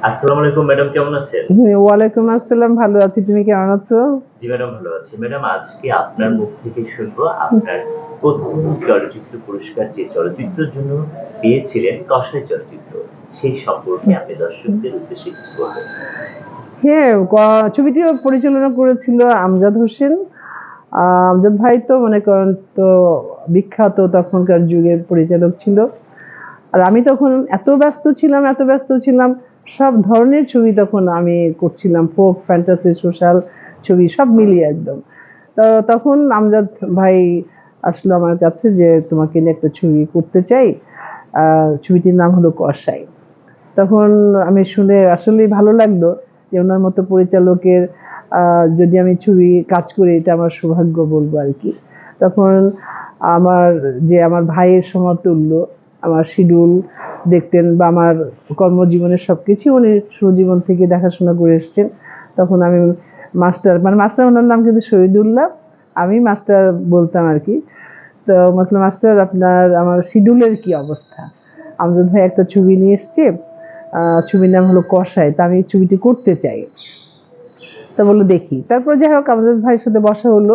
আসসালামু আলাইকুম ম্যাডাম কেমন আছেন? হুম, ওয়ালাইকুম আসসালাম ভালো আছি। তুমি কেমন আছো? জি ম্যাডাম ভালো আছি। ম্যাডাম আজকে আপনার মুখ থেকে শুনব আপনার প্রথম চলচ্চিত্র পুরস্কার যে চলচ্চিত্রের জন্য পেয়েছিলেন কষাই চলচ্চিত্র সেই সম্পর্কে আপনি দর্শকদের উদ্দেশ্যে কিছু বলবেন। হ্যাঁ ছবিটি পরিচালনা করেছিল আমজাদ হোসেন। আহ, আমজাদ ভাই তো মনে করেন তো বিখ্যাত তখনকার যুগের পরিচালক ছিল। আর আমি তখন এত ব্যস্ত ছিলাম এত ব্যস্ত ছিলাম সব ধরনের ছবি তখন আমি করছিলাম ফোক ফ্যান্টাসি সোশ্যাল ছবি, সব মিলিয়ে একদম। তখন আমজাদ ভাই আসলো আমার কাছে যে, তোমাকে নিয়ে একটা ছবি করতে চাই। ছবিটির নাম হলো কসাই। তখন আমি শুনে আসলেই ভালো লাগল যে, ওনার মতো পরিচালকের যদি আমি ছবি কাজ করি, এটা আমার সৌভাগ্য বলব আর কি। তখন আমার যে, আমার ভাইয়ের সমতুল্য, আমার শিডিউল দেখতেন বা আমার কর্মজীবনের সব কিছু উনি সুজীবন থেকে দেখাশোনা করে এসছেন। তখন আমি মাস্টার মানে মাস্টার ওনার নাম কিন্তু শহীদুল্লাহ, আমি মাস্টার বলতাম আর কি। তো মাসলাম মাস্টার, আপনার, আমার শিডিউলের কি অবস্থা? আমজাদ ভাই একটা ছবি নিয়ে এসছে ছবির নাম হলো কষায় তা আমি ছবিটি করতে চাই। তা বলল, দেখি। তারপর যাই হোক, আমজাদ ভাইয়ের সাথে বসা হলো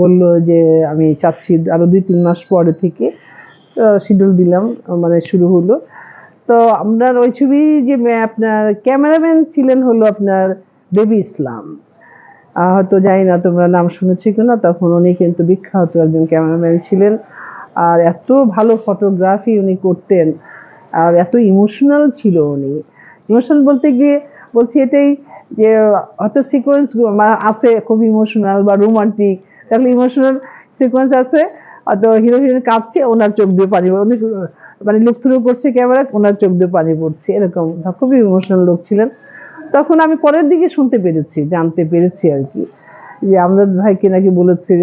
বলল যে, আমি চাচ্ছি আরও দুই তিন মাস পরে থেকে শিডিউল দিলাম মানে শুরু হলো। তো আপনার ওই ছবি যে আপনার ক্যামেরাম্যান ছিলেন হলো আপনার দেবী ইসলাম। হয়তো জানি না তোমরা নাম শুনেছি কিনা, তখন উনি কিন্তু বিখ্যাত একজন ক্যামেরাম্যান ছিলেন। আর এত ভালো ফটোগ্রাফি উনি করতেন, আর এত ইমোশনাল ছিল উনি। ইমোশনাল বলতে গিয়ে বলছি এটাই যে, হয়তো সিকোয়েন্স আছে খুব ইমোশনাল বা রোমান্টিক তাহলে ইমোশনাল সিকোয়েন্স আছে। হয়তো হিরো হিরোইন কাঁদছে ওনার চোখ দিয়ে পানি অনেক মানে লুক থ্রু করছে ক্যামেরা ওনার চোখ দিয়ে পানি পড়ছে, এরকম। খুবই ইমোশনাল লোক ছিলেন। তখন আমি পরের দিকে শুনতে পেরেছি, জানতে পেরেছি আর কি। যে আমজাদ ভাইকে নাকি বলেছে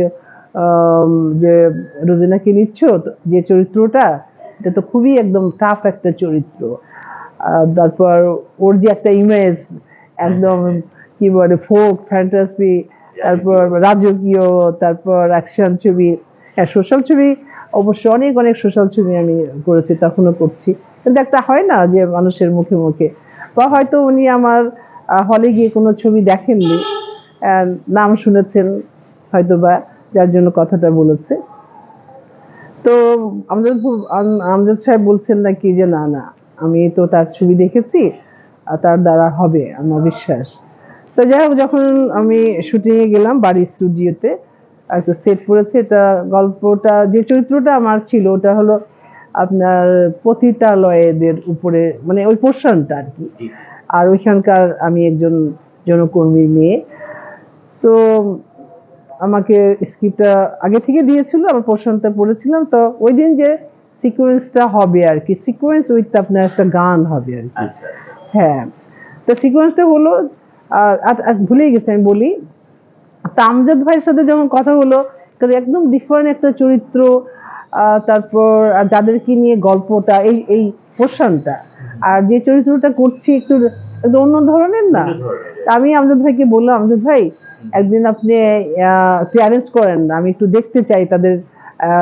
যে রোজিনাকে নিচ্ছ? যে চরিত্রটা, এটা তো খুবই একদম টাফ একটা চরিত্র। তারপর ওর যে একটা ইমেজ একদম কি বলে ফোক ফ্যান্টাসি তারপর রাজকীয়, তারপর অ্যাকশন ছবি। হ্যাঁ সোশ্যাল ছবি, অবশ্য অনেক অনেক সোশ্যাল ছবি আমি করেছি, তখনও করছি। কিন্তু একটা হয় না যে মানুষের মুখে মুখে। বা হয়তো উনি আমার হলে গিয়ে কোনো ছবি দেখেননি নাম শুনেছেন হয়তো বা যার জন্য কথাটা বলেছে। তো আমজাদ আমজাদ সাহেব বলছেন নাকি যে, না না, আমি তো তার ছবি দেখেছি, আর তার দ্বারা হবে আমার বিশ্বাস। তো যাই হোক, যখন আমি শুটিংয়ে গেলাম বাড়ির স্টুডিওতে একটা সেট পড়েছে এটা গল্পটা যে চরিত্রটা আমার ছিল ওটা হলো আপনার পতিতালয়েদের উপরে মানে ওই পোর্শনটা আর কি। আর ওইখানকার আমি একজন জনকর্মী মেয়ে। তো আমাকে স্ক্রিপ্টটা আগে থেকে দিয়েছিল আমার পোর্শনটা পড়েছিলাম। তো ওই দিন যে সিকোয়েন্সটা হবে আর কি সিকোয়েন্স উইথ আপনার একটা গান হবে আর কি। আচ্ছা। হ্যাঁ। তো সিকোয়েন্সটা হলো আর ভুলেই গেছি আমি বলি তা আমজাদ ভাইয়ের সাথে যখন কথা হলো তাহলে একদম ডিফারেন্ট একটা চরিত্র তারপর যাদেরকে নিয়ে গল্পটা এই এই পোর্শনটা। আর যে চরিত্রটা করছি একটু অন্য ধরনের না? আমি আমজাদ ভাইকে বললাম আমজাদ ভাই একদিন আপনি অ্যারেঞ্জ করেন আমি একটু দেখতে চাই তাদের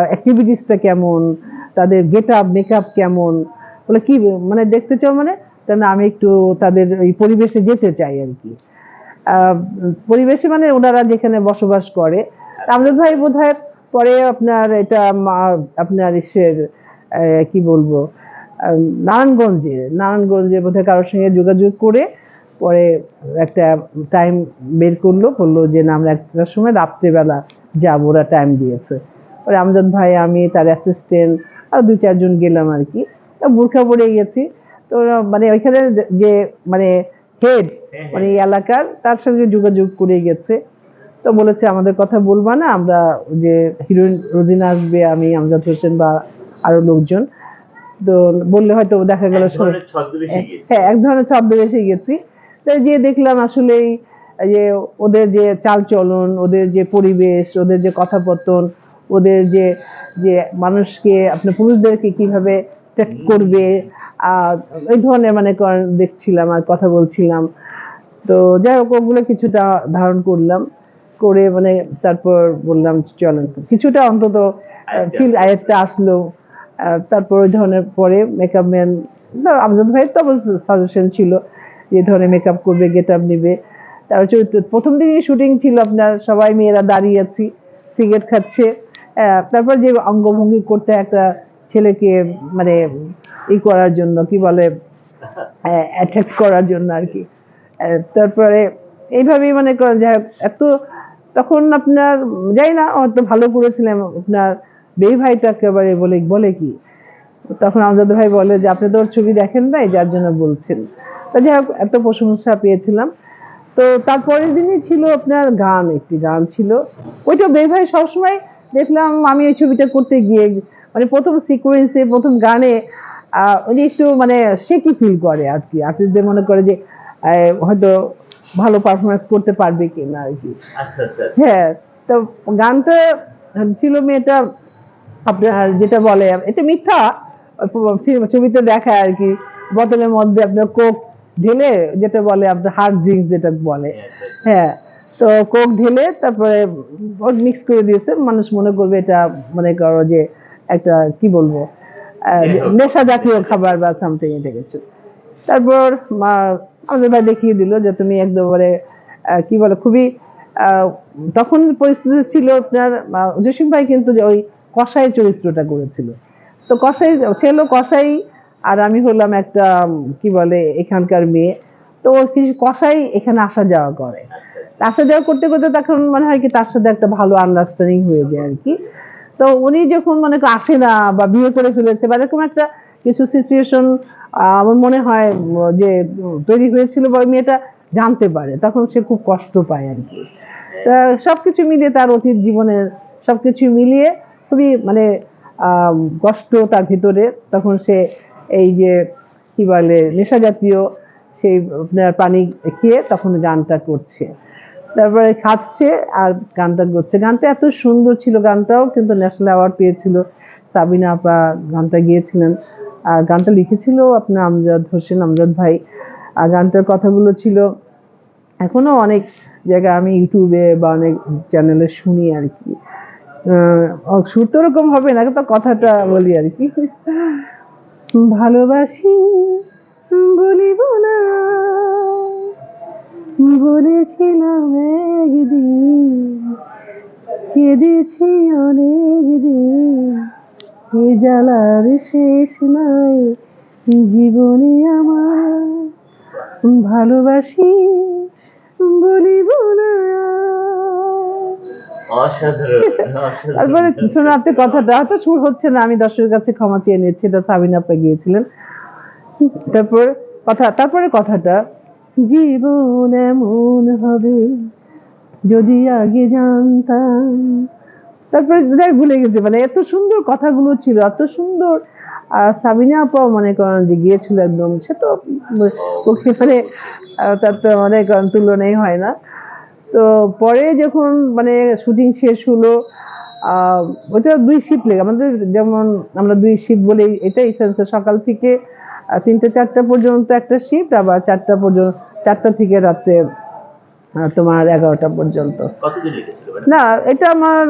অ্যাক্টিভিটিসটা কেমন তাদের গেট আপ মেকআপ কেমন? বলে কি মানে দেখতে চাও মানে? তা না আমি একটু তাদের ওই পরিবেশে যেতে চাই আর কি। পরিবেশে মানে ওনারা যেখানে বসবাস করে। আমজাদ ভাই বোধ পরে আপনার এটা আপনার ইসের কি বলব নারায়ণগঞ্জে নারায়ণগঞ্জে বোধহয় কারোর সঙ্গে যোগাযোগ করে পরে একটা টাইম বের করল, বলল যে না, আমরা একটার সময় রাত্রেবেলা যাব, ওরা টাইম দিয়েছে। পরে আমজাদ ভাই, আমি, তার অ্যাসিস্ট্যান্ট আর দু চারজন গেলাম আর কি। বোরখা পরে গেছি। তো মানে ওইখানে যে মানে হেড হ্যাঁ, মানে এই এলাকার তার সঙ্গে যোগাযোগ করে গেছে। তো বলেছে আমাদের কথা বলবা না আমরা যে হিরোইন রোজিনা আসবে আমি আমজাদ হোসেন বা আরও লোকজন। তো বললে হয়তো দেখা গেল হ্যাঁ এক ধরনের ছদ্মবেশে গেছি তাই যে দেখলাম আসলেই যে ওদের যে চালচলন ওদের যে পরিবেশ ওদের যে কথাপতন ওদের যে যে মানুষকে আপনার পুরুষদেরকে কীভাবে করবে আর এই ধরনের মানে দেখছিলাম আর কথা বলছিলাম। তো যাই হোক ওগুলো কিছুটা ধারণ করলাম করে মানে তারপর বললাম চলেন কিছুটা অন্তত ফিল আয়ত্তে আসলো। তারপর ওই ধরনের পরে মেকআপ ম্যান আমজাদ ভাইয়ের তো সাজেশন ছিল যে ধরনের মেকআপ করবে গেট আপ নেবে। তারপর চরিত্র প্রথম দিনই শুটিং ছিল আপনার সবাই মেয়েরা দাঁড়িয়ে আছি সিগারেট খাচ্ছে। তারপর যে অঙ্গভঙ্গি করতে একটা ছেলেকে মানে ই করার জন্য, কি বলে অ্যাটাক করার জন্য আর কি। তারপরে এইভাবেই মানে এত, তখন আপনার যাই না হয়তো ভালো করেছিলাম আপনার বেই ভাইটা একেবারে বলে বলে কি? তখন আমজাদ ভাই বলে যে, আপনি তো ওর ছবি দেখেন নাই, যার জন্য বলছেন। তা যাই হোক, এত প্রশংসা পেয়েছিলাম। তো তারপরের দিনই ছিল আপনার গান, একটি গান ছিল। ওইটা বে ভাই সবসময় দেখলাম, আমি এই ছবিটা করতে গিয়ে মানে প্রথম সিকোয়েন্সে প্রথম গানে উনি একটু মানে সে কি ফিল করে আর কি। আর্টিস্টদের মনে করে যে হয়তো ভালো পারফরমেন্স করতে পারবে কি না আর কি। আচ্ছা আচ্ছা। হ্যাঁ তো গানটা ছিল মেয়েটা আপনার যেটা বলে এটা মিথ্যা ছবিতে দেখায় আর কি। বোতলের মধ্যে আপনার কোক ঢেলে যেটা বলে আপনার হার্ড ড্রিঙ্কস যেটা বলে। হ্যাঁ তো কোক ঢেলে তারপরে মিক্স করে দিয়েছে। মানুষ মনে করবে এটা মনে করো যে একটা কি বলব নেশা জাতীয় খাবার বা সামথিং এটা কিছু তারপর মা- আমাদের ভাই দেখিয়ে দিল যে তুমি একদমবারে কি বলে খুবই তখন পরিস্থিতি ছিল আপনার জসিম ভাই কিন্তু ওই কসাই চরিত্রটা করেছিল। তো কসাই সে হলো কসাই আর আমি হলাম একটা কি বলে এখানকার মেয়ে। তো কিছু কসাই এখানে আসা যাওয়া করে। আচ্ছা। আসা যাওয়া করতে করতে তখন মনে হয় কি তার সাথে একটা ভালো আন্ডারস্ট্যান্ডিং হয়ে যায় আর কি। তো উনি যখন মনে আসে না বা বিয়ে করে ফেলেছে বা এরকম একটা কিছু সিচুয়েশন আমার মনে হয়, যে তৈরি হয়েছিল বা মেয়েটা জানতে পারে, তখন সে খুব কষ্ট পায় আর কি। সবকিছু মিলিয়ে তার অতীত জীবনের সবকিছু মিলিয়ে খুবই মানে কষ্ট তার ভিতরে, তখন সে এই যে কি বলে নেশা জাতীয় সেই আপনার পানি খেয়ে তখন গানটা করছে। তারপরে খাচ্ছে আর গানটা করছে গানটা এত সুন্দর ছিল গানটাও, কিন্তু ন্যাশনাল অ্যাওয়ার্ড পেয়েছিল সাবিনা আপা গানটা গিয়েছিলেন। আর গানটা লিখেছিল আপনার আমজাদ হোসেন, আমজাদ ভাই। আর গানটার কথাগুলো ছিল, এখনও অনেক জায়গায় আমি ইউটিউবে বা অনেক চ্যানেলে শুনি আর কি। সুর তো ওরকম হবে না তো কথাটা বলি আর কি। ভালোবাসি, বলিব বলেছিলাম একদিন কেঁদেছি অনেক দিন এ জ্বালার শেষ নাই জীবনে আমার। ভালোবাসি বলিব না। শোনো আপনি কথাটা হয়তো সুর হচ্ছে না আমি দর্শকের কাছে ক্ষমা চেয়ে নিচ্ছি এটা সাবিনা আপা গিয়েছিলেন। তারপর কথা তারপরে কথাটা। জীবন এমন হবে যদি আগে জানতাম। তারপরে যাই ভুলে গেছি মানে এত সুন্দর কথাগুলো ছিল, এত সুন্দর আর সাবিনা আপা মনে করেন যে গিয়েছিল একদম, সে তো ওকে মানে তার তো অনেক তুলনাই হয় না। তো পরে যখন মানে শুটিং শেষ হলো ওইটা দুই শিফট লেগে, আমাদের যেমন আমরা দুই শিফট বলে এটাই সেন্সে সকাল থেকে তিনটে চারটা পর্যন্ত একটা শিফট আবার চারটা পর্যন্ত চারটা থেকে আহ, তোমার এগারোটা পর্যন্ত। না এটা আমার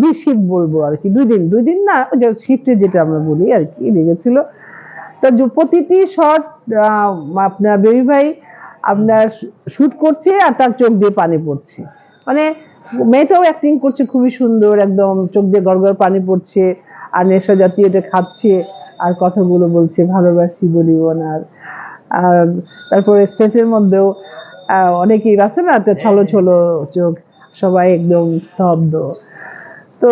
দুই শিফট বলব আর কি দুই দিন। দুই দিন না যে শিফটে যেটা আমরা বলি আর কি লেগেছিল তো প্রতিটি শট আপনার বেবি ভাই আপনার শুট করছে আর তার চোখ দিয়ে পানি পড়ছে। মানে মেয়েটাও অ্যাক্টিং করছে খুবই সুন্দর একদম চোখ দিয়ে গড়গড় পানি পড়ছে আর নেশা জাতীয় এটা খাচ্ছে আর কথাগুলো বলছে ভালোবাসি বলিব না আর আর তারপরে সেটের মধ্যেও অনেকেই আছে না ছলো ছলো চোখ সবাই একদম স্তব্ধ। তো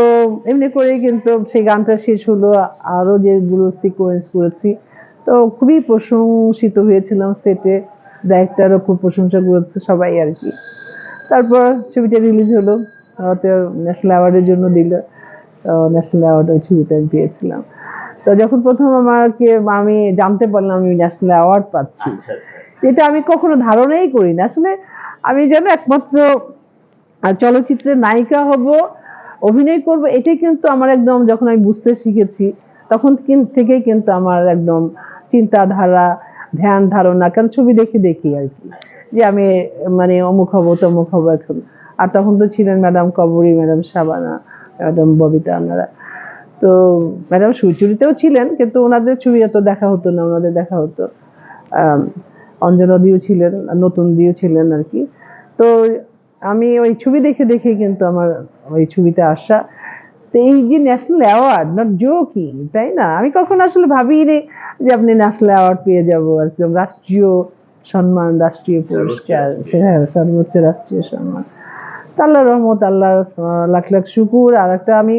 এমনি করে কিন্তু সেই গানটা শেষ হলো আরও যেগুলো সিকোয়েন্স করেছি। তো খুবই প্রশংসিত হয়েছিলাম সেটে ডাইরেক্টরও খুব প্রশংসা করেছে সবাই আর কি। তারপর ছবিটা রিলিজ হলো ন্যাশনাল অ্যাওয়ার্ডের জন্য দিল ন্যাশনাল অ্যাওয়ার্ড ওই ছবিতে আমি পেয়েছিলাম। তো যখন প্রথম আমাকে আমি জানতে পারলাম আমি ন্যাশনাল অ্যাওয়ার্ড পাচ্ছি। আচ্ছা আচ্ছা। এটা আমি কখনো ধারণাই করি না। আসলে আমি যেন একমাত্র আহ, চলচ্চিত্রের নায়িকা হব অভিনয় করব এটাই কিন্তু আমার একদম যখন আমি বুঝতে শিখেছি তখন থেকেই কিন্তু আমার একদম চিন্তাধারা ধ্যান ধারণা কারণ ছবি দেখে দেখি আর কি। যে আমি মানে অমুক হব তমুক হব এখন। আর তখন তো ছিলেন madam Kabori madam Shabana madam Bobita আপনারা তো ম্যাডাম সুচুরিতেও ছিলেন কিন্তু ওনাদের ছবি এত দেখা হতো না ওনাদের দেখা হতো। অঞ্জনা দিও ছিলেন নতুন দিও ছিলেন আর কি। তো আমি ওই ছবি দেখে দেখে কিন্তু আমার ওই ছবিতে আসা। তো এই যে ন্যাশনাল অ্যাওয়ার্ড নট জোকিং তাই না? আমি কখনো আসলে ভাবিনি যে আপনি ন্যাশনাল অ্যাওয়ার্ড পেয়ে যাব আর কি। রাষ্ট্রীয় সম্মান রাষ্ট্রীয় পুরস্কার হ্যাঁ সর্বোচ্চ রাষ্ট্রীয় সম্মান। তো আল্লাহ রহমত আল্লাহ লাখ লাখ শুকুর। আর একটা আমি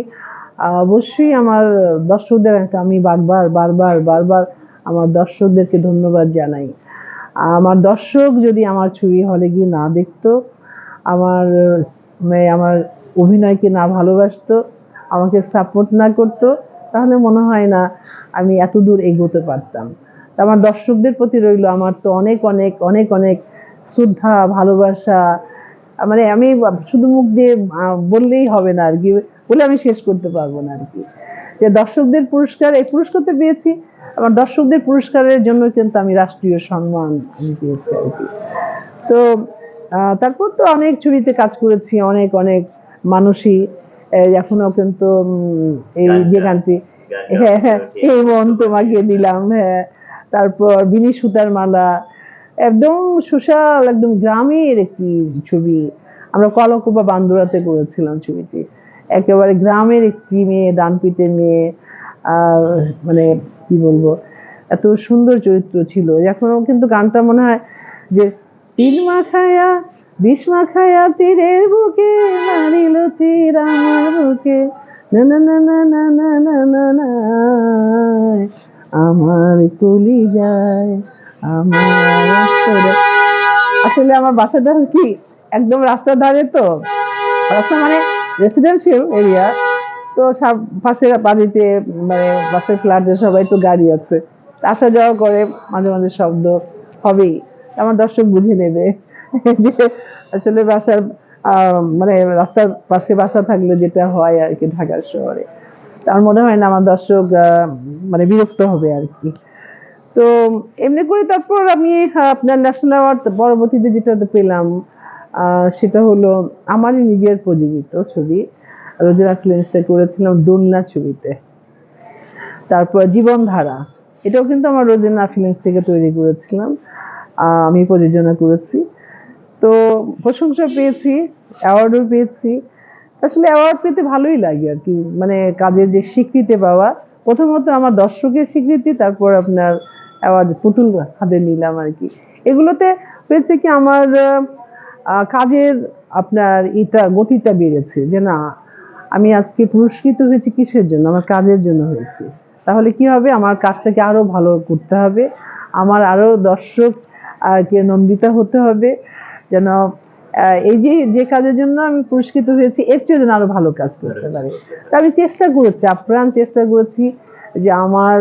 অবশ্যই আমার দর্শকদের, আমি বারবার বারবার বারবার আমার দর্শকদেরকে ধন্যবাদ জানাই। আমার দর্শক যদি আমার ছবি হলে গিয়ে না দেখতো, আমার মানে আমার অভিনয়কে না ভালোবাসতো, আমাকে সাপোর্ট না করতো, তাহলে মনে হয় না আমি এত দূর এগোতে পারতাম। তা আমার দর্শকদের প্রতি রইল আমার তো অনেক অনেক অনেক অনেক শ্রদ্ধা, ভালোবাসা মানে আমি শুধু মুখ দিয়ে বললেই হবে না আর কি বলে আমি শেষ করতে পারব না আর কি। যে দর্শকদের পুরস্কার এই পুরস্কার তো পেয়েছি আমার দর্শকদের পুরস্কারের জন্য কিন্তু আমি রাষ্ট্রীয় সম্মান আমি পেয়েছি আর কি। তো তারপর তো অনেক ছবিতে কাজ করেছি অনেক অনেক মানুষই এখনও কিন্তু এই যে গানটি হ্যাঁ হ্যাঁ এই মন তোমাকে দিলাম হ্যাঁ। তারপর বিনি সুতার মালা একদম সুশাল একদম গ্রামের একটি ছবি আমরা কলকোপা বান্দুরাতে করেছিলাম ছবিটি একেবারে গ্রামের একটি মেয়ে ডানপিটে মেয়ে মানে কি বলব এত সুন্দর চরিত্র ছিল এখনও কিন্তু গানটা মনে হয় যে তিল মাখায়া বিষ মাখায়া তীরের বুকে মারিল তীর আমার বুকে না না না না না না না না আমার কলি যায়। আসলে আমার বাসাটা কি একদম রাস্তার ধারে তো? রাস্তা মানে রেসিডেন্সিয়াল এরিয়া তো সব পাশের বাড়িতে মানে বাসার ফ্ল্যাটে সবাই তো গাড়ি আছে। আসা যাওয়া করে মাঝে মাঝে শব্দ হবেই। আমার দর্শক বুঝে নেবে যে আসলে বাসার মানে রাস্তার পাশে বাসা থাকলে যেটা হয় আর কি ঢাকার শহরে। তার মনে হয় না আমার দর্শক মানে বিরক্ত হবে আর কি। তো এমনি করে তারপর আমি আপনার ন্যাশনাল অ্যাওয়ার্ড পরবর্তীতে যেটা পেলাম সেটা হলো আমারই নিজের প্রযোজিত ছবি, রোজেরা ফিল্মসে করেছিলাম দোলনা ছবিতে। তারপর জীবনধারা, এটাও কিন্তু আমার রোজেনা ফিল্মস থেকে তৈরি করেছিলাম আমি প্রযোজনা করেছি। তো প্রশংসা পেয়েছি অ্যাওয়ার্ডও পেয়েছি। আসলে অ্যাওয়ার্ড পেতে ভালোই লাগে আর কি মানে কাজের যে স্বীকৃতি পাওয়া, প্রথমত আমার দর্শকের স্বীকৃতি, তারপর আপনার অ্যাওয়ার্ড পুতুল হাতে নিলাম আর কি। এগুলোতে হয়েছে কি আমার কাজের আপনার এটা গতিটা বেড়েছে যে না, আমি আজকে পুরস্কৃত হয়েছি কিসের জন্য? আমার কাজের জন্য হয়েছি। তাহলে কি হবে? আমার কাজটাকে আরও ভালো করতে হবে। আমার আরও দর্শক কে নন্দিত হতে হবে। যেন এই যে যে কাজের জন্য আমি পুরস্কৃত হয়েছি, এর চেয়ে যেন আরও ভালো কাজ করতে পারি। তা আমি চেষ্টা করেছি, আপ্রাণ চেষ্টা করেছি যে আমার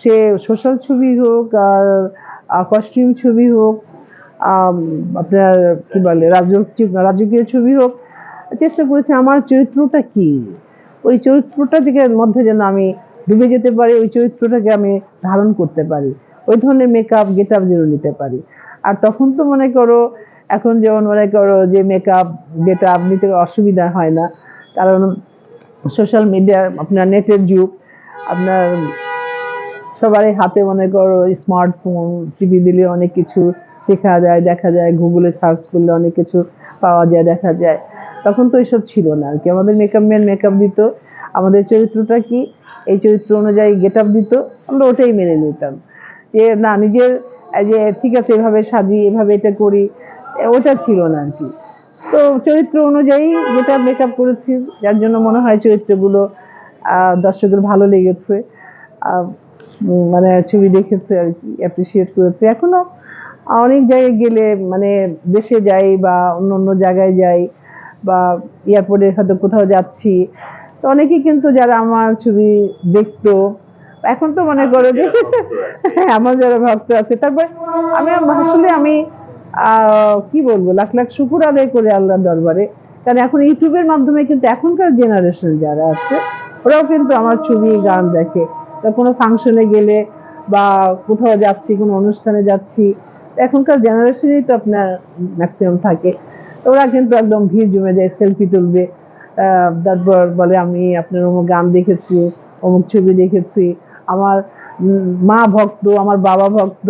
সে সোশ্যাল ছবি হোক আর কস্টিউম ছবি হোক আপনার কি বলে, রাজকীয় রাজকীয় ছবি হোক, চেষ্টা করেছি আমার চরিত্রটা কি? ওই চরিত্রটা থেকে মধ্যে যেন আমি ডুবে যেতে পারি, ওই চরিত্রটাকে আমি ধারণ করতে পারি, ওই ধরনের মেকআপ গেট আপ যেন নিতে পারি। আর তখন তো মনে করো, এখন যেমন মনে করো যে মেকআপ গেট আপ নিতে অসুবিধা হয় না। কারণ সোশ্যাল মিডিয়া আপনার নেটের যুগ, আপনার সবারই হাতে মনে করো স্মার্টফোন টিভি দিলে অনেক কিছু শেখা যায় দেখা যায়। গুগলে সার্চ করলে অনেক কিছু পাওয়া যায় দেখা যায়। তখন তো এসব ছিল না আর কি। আমাদের মেকআপ ম্যান মেকআপ দিত। আমাদের চরিত্রটা কি? এই চরিত্র অনুযায়ী গেট আপ দিত। আমরা ওটাই মেনে নিতাম। যে না নিজের যে ঠিক আছে এভাবে সাজি এভাবে এটা করি। ওটা ছিল না আর কি। তো চরিত্র অনুযায়ী যেটা মেকআপ করেছি। যার জন্য মনে হয় চরিত্রগুলো আহ, দর্শকের ভালো লেগেছে। মানে ছবি দেখেছে আর কি অ্যাপ্রিসিয়েট করেছে। এখনও অনেক জায়গায় গেলে মানে দেশে যাই বা অন্য অন্য জায়গায় যাই বা এয়ারপোর্টে হয়তো কোথাও যাচ্ছি তো অনেকেই কিন্তু যারা আমার ছবি দেখতো এখন তো মনে করো যে হ্যাঁ আমার যারা ভক্ত আছে। তারপর আমি আসলে আমি কি বলব লাখ লাখ শুকুর আদায় করে আল্লাহর দরবারে। কারণ এখন ইউটিউবের মাধ্যমে কিন্তু এখনকার জেনারেশন যারা আছে ওরাও কিন্তু আমার ছবি গান দেখে। কোনো ফাংশনে গেলে বা কোথাও যাচ্ছি, কোনো অনুষ্ঠানে যাচ্ছি, এখনকার জেনারেশনই তো আপনার ম্যাক্সিমাম থাকে। ওরা কিন্তু একদম ভিড় জমে যায় সেলফি তুলবে তারপর বলে, আমি আপনার অমুক গান দেখেছি, অমুক ছবি দেখেছি, আমার মা ভক্ত, আমার বাবা ভক্ত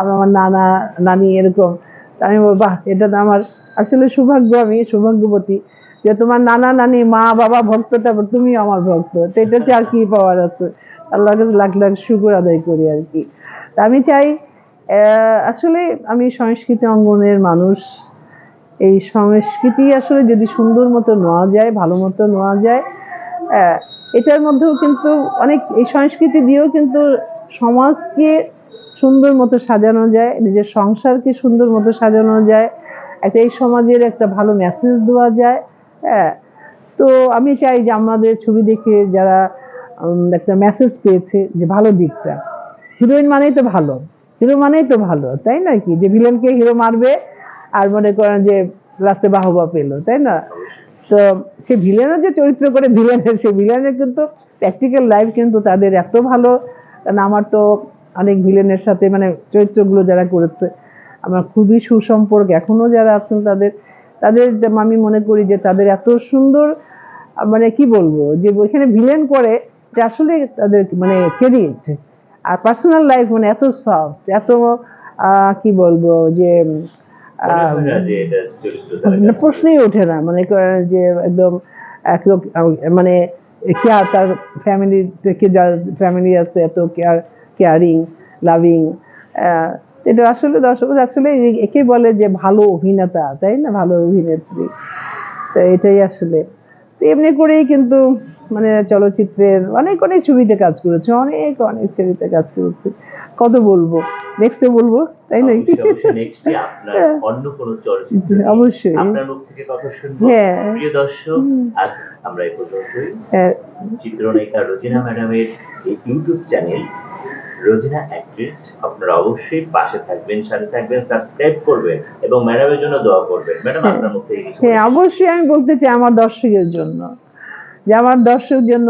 আমার নানা, নানি এরকম। আমি বলব, বাহ, এটা তো আমার আসলে সৌভাগ্য, আমি সৌভাগ্যবতী যে তোমার নানা, নানি, মা, বাবা ভক্ত, তারপর তুমি আমার ভক্ত। তো এটা হচ্ছে আর কি পাওয়ার আছে। আল্লাহর কাছে লাখ লাখ শুকুর আদায় করি আর কি। আমি চাই আসলে আমি সংস্কৃতি অঙ্গনের মানুষ। এই সংস্কৃতি আসলে যদি সুন্দর মতো নেওয়া যায়, ভালো মতো নেওয়া যায় এটার মধ্যেও কিন্তু অনেক, এই সংস্কৃতি দিয়েও কিন্তু সমাজকে সুন্দর মতো সাজানো যায়, নিজের সংসারকে সুন্দর মতো সাজানো যায়, একটা এই সমাজের একটা ভালো মেসেজ দেওয়া যায় হ্যাঁ তো আমি চাই যে আমাদের ছবি দেখে যারা একটা মেসেজ পেয়েছে যে ভালো দিকটা। হিরোইন মানেই তো ভালো। হিরো মানেই তো ভালো, তাই না কি? যে ভিলেনকে হিরো মারবে আর মনে করেন যে লাস্টে বাহবা পেল, তাই না? তো সে ভিলেনের যে চরিত্র করে ভিলেনের সে ভিলেনের কিন্তু প্র্যাকটিক্যাল লাইফ কিন্তু তাদের এত ভালো। কারণ আমার তো অনেক ভিলেনের সাথে মানে চরিত্রগুলো যারা করেছে, আমার খুবই সুসম্পর্ক। এখনও যারা আছেন তাদের তাদের আমি মনে করি যে তাদের এত সুন্দর মানে কি বলব? যে ওইখানে ভিলেন করে যে আসলে তাদের মানে ক্রেডিট আর পার্সোনাল লাইফ মানে এত সফট এত কি বলব যে মনে মানে প্রশ্নই ওঠে না। মানে করেন যে একদম একদম মানে কেয়ার তার ফ্যামিলি থেকে যার ফ্যামিলি আছে এত কেয়ার কেয়ারিং লাভিং এটা আসলে দর্শক আসলে একে বলে যে ভালো অভিনেতা তাই না? ভালো অভিনেত্রী। তো এটাই আসলে। তো এমনি করেই কিন্তু মানে চলচ্চিত্রের অনেক অনেক ছবিতে কাজ করেছে অনেক অনেক ছবিতে কাজ করেছে। কত বলব? নেক্সটে বলব তাই না অন্য কোনো চলচ্চিত্র অবশ্যই। আপনার মুখ থেকে কথা শুনব। হ্যাঁ। প্রিয় দর্শক আজ আমরা এই পর্যন্তই। হ্যাঁ, চিত্রনায়িকা রোজিনা ম্যাডামের ইউটিউব চ্যানেল রোজিনা অ্যাক্ট্রেস আপনারা অবশ্যই পাশে থাকবেন সাথে থাকবেন সাবস্ক্রাইব করবেন এবং ম্যাডামের জন্য দোয়া করবেন। ম্যাডাম আপনার মুখ থেকে হ্যাঁ অবশ্যই আমি বলতে চাই আমার দর্শকের জন্য। যে আমার দর্শক জন্য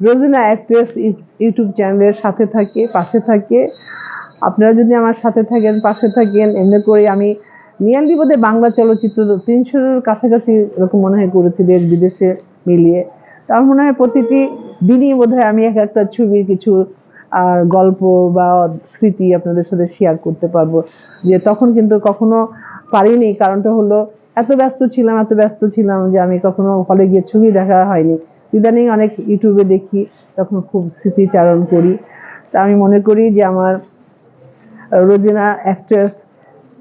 রোজিনা অ্যাক্ট্রেস ইউটিউব চ্যানেলের সাথে থাকে পাশে থাকে। আপনারা যদি আমার সাথে থাকেন পাশে থাকেন এমনি করে আমি নিয়ান্দি বোধে বাংলা চলচ্চিত্র তিনশোর কাছাকাছি এরকম মনে হয় করেছি দেশ বিদেশে মিলিয়ে। তার মনে হয় প্রতিটি দিনই বোধ হয় আমি এক একটা ছবির কিছু গল্প বা স্মৃতি আপনাদের সাথে শেয়ার করতে পারব। যে তখন কিন্তু কখনো পারিনি, কারণটা হলো এত ব্যস্ত ছিলাম, এত ব্যস্ত ছিলাম যে আমি কখনো হলে গিয়ে ছবি দেখা হয়নি। ইদানিং অনেক ইউটিউবে দেখি, তখন খুব স্মৃতিচারণ করি। তা আমি মনে করি যে আমার রোজিনা অ্যাক্ট্রেস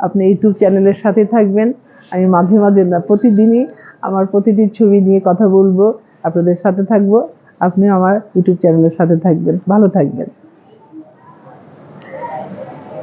আপনি ইউটিউব চ্যানেলের সাথে থাকবেন। আমি মাঝে মাঝে না, প্রতিদিনই আমার প্রতিটি ছবি নিয়ে কথা বলব, আপনাদের সাথে থাকব। আপনি আমার ইউটিউব চ্যানেলের সাথে থাকবেন, ভালো থাকবেন।